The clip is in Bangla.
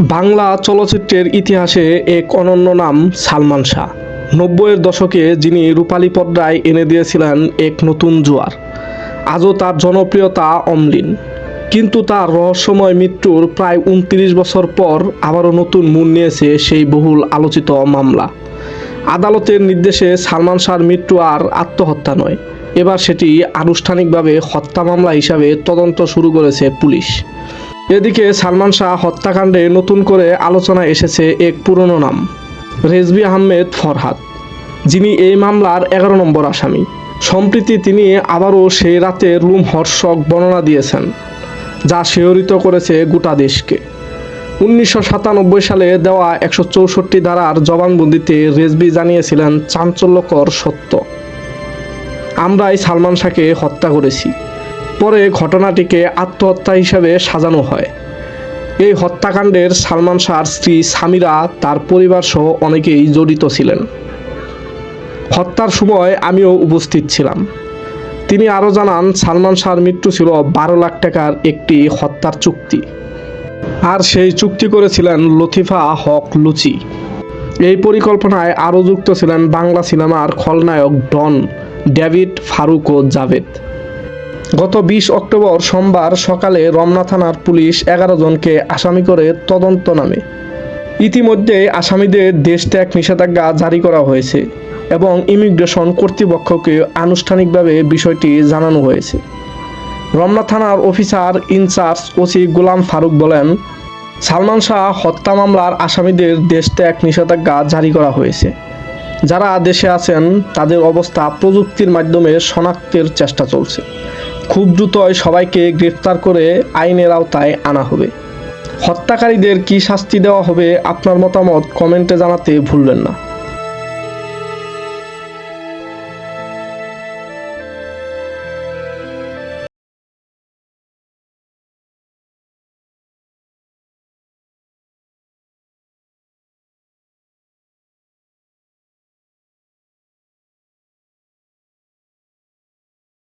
বাংলা চলচ্চিত্রের ইতিহাসে এক অনন্য নাম সালমান শাহ। নব্বইয়ের দশকে যিনি রূপালী পর্দায় এনে দিয়েছিলেন এক নতুন জোয়ার। আজও তার জনপ্রিয়তা অম্লিন। কিন্তু তার রহস্যময় মৃত্যুর প্রায় উনত্রিশ বছর পর আবারও নতুন মূল নিয়েছে সেই বহুল আলোচিত মামলা। আদালতের নির্দেশে সালমান শাহর মৃত্যু আর আত্মহত্যা নয়। এবার সেটি আনুষ্ঠানিকভাবে হত্যা মামলা হিসাবে তদন্ত শুরু করেছে পুলিশ। এদিকে সালমান শাহ হত্যাকাণ্ডে নতুন করে আলোচনায় এসেছে এক পুরনো নাম, রেজবি আহমেদ ফরহাদ, যিনি এই মামলার এগারো নম্বর আসামি। সম্প্রতি তিনি আবারও সেই রাতে রুম হর্ষক বর্ণনা দিয়েছেন, যা শিহরিত করেছে গোটা দেশকে। উনিশশো সাতানব্বই সালে দেওয়া একশো চৌষট্টি ধারার জবানবন্দিতে রেজবি জানিয়েছিলেন, চাঞ্চল্যকর সত্য। আমরাই সালমান শাহকে হত্যা করেছি। পরে ঘটনাটিকে আত্মহত্যা হিসাবে সাজানো হয়। এই হত্যাকাণ্ডের সালমান শাহর স্ত্রী সামিরা, তার পরিবার সহ অনেকেই জড়িত ছিলেন। হত্যার সময় আমিও উপস্থিত ছিলাম। তিনি আরও জানান, সালমান শাহর মৃত্যু ছিল বারো লাখ টাকার একটি হত্যার চুক্তি। আর সেই চুক্তি করেছিলেন লতিফা হক লুচি। এই পরিকল্পনায় আরও যুক্ত ছিলেন বাংলা সিনেমার খলনায়ক ডন ডেভিড ফারুক ও জাভেদ। গত বিশ অক্টোবর সোমবার সকালে রমনা থানার পুলিশ এগারো জনকে আসামি করে তদন্ত নামে। ইতিমধ্যে আসামিদের দেশ ত্যাগ নিষেধাজ্ঞা জারি করা হয়েছে এবং ইমিগ্রেশন কর্তৃপক্ষকে আনুষ্ঠানিকভাবে বিষয়টি জানানো হয়েছে। রমনা থানার officer incharge OC Golam Faruk বলেন, সালমান শাহ হত্যা মামলার আসামিদের দেশ ত্যাগ নিষেধাজ্ঞা জারি করা হয়েছে। যারা দেশে আছেন, তাদের অবস্থা প্রযুক্তির মাধ্যমে শনাক্তের চেষ্টা চলছে। খুব দ্রুতই সবাইকে গ্রেফতার করে আইনের আওতায় আনা হবে। হত্যাকারীদের কি শাস্তি দেওয়া হবে আপনার মতামত কমেন্টে জানাতে ভুলবেন না।